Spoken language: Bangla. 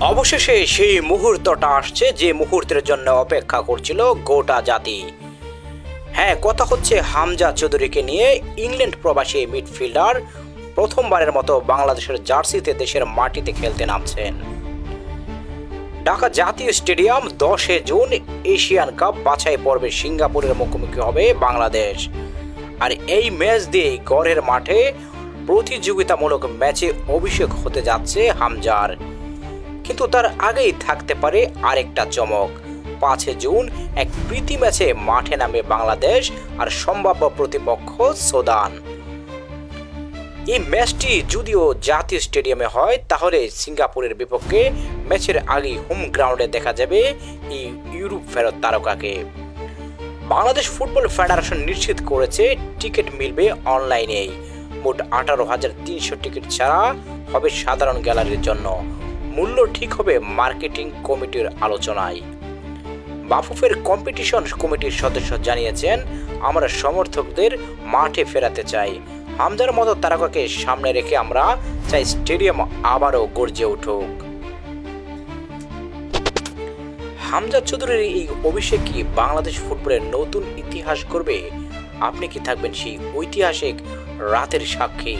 অবশেষে সেই মুহূর্তটা আসছে যে মুহূর্তের জন্য অপেক্ষা করছিল গোটা জাতি। হ্যাঁ কথা হচ্ছে হামজা চৌধুরীকে নিয়ে ইংল্যান্ড প্রবাসী মিডফিল্ডার প্রথমবারের মতো বাংলাদেশের জার্সিতে দেশের মাটিতে খেলতে নামছেন। ঢাকা জাতীয় স্টেডিয়াম দশে জুন এশিয়ান কাপ বাছাই পর্বে সিঙ্গাপুরের মুখোমুখি হবে বাংলাদেশ। আর এই ম্যাচ দিয়ে গড়ের মাঠে প্রতিযোগিতামূলক ম্যাচে অভিষেক হতে যাচ্ছে হামজার। কিন্তু তার আগেই থাকতে পারে আরেকটা চমক। পাঁচে জুন এক প্রীতি ম্যাচে মাঠে নামে বাংলাদেশ আর সম্ভাব্য প্রতিপক্ষ সুদান। এই ম্যাচটি যদিও জাতীয় স্টেডিয়ামে হয়, তাহলে সিঙ্গাপুরের বিপক্ষে ম্যাচের আগে হোম গ্রাউন্ডে দেখা যাবে এই ইউরোপ ফেরত তারকাকে। বাংলাদেশ ফুটবল ফেডারেশন নিশ্চিত করেছে, টিকিট মিলবে অনলাইনেই। মোট আঠারো হাজার তিনশো টিকিট ছাড়া হবে সাধারণ গ্যালারির জন্য। মূল্য ঠিক হবে মার্কেটিং কমিটির আলোচনায়। বাফুফের কম্পিটিশন কমিটির সদস্য জানিয়েছেন, আমরা সমর্থকদের মাঠে ফেরাতে চাই। হামজার মতো তারকাকে সামনে রেখে আমরা চাই স্টেডিয়াম আবারও গর্জে উঠুক। হামজা চৌধুরীর এই অভিষেক কি বাংলাদেশ ফুটবলের নতুন ইতিহাস করবে আপনি কি থাকবেন সেই ঐতিহাসিক রাতের সাক্ষী?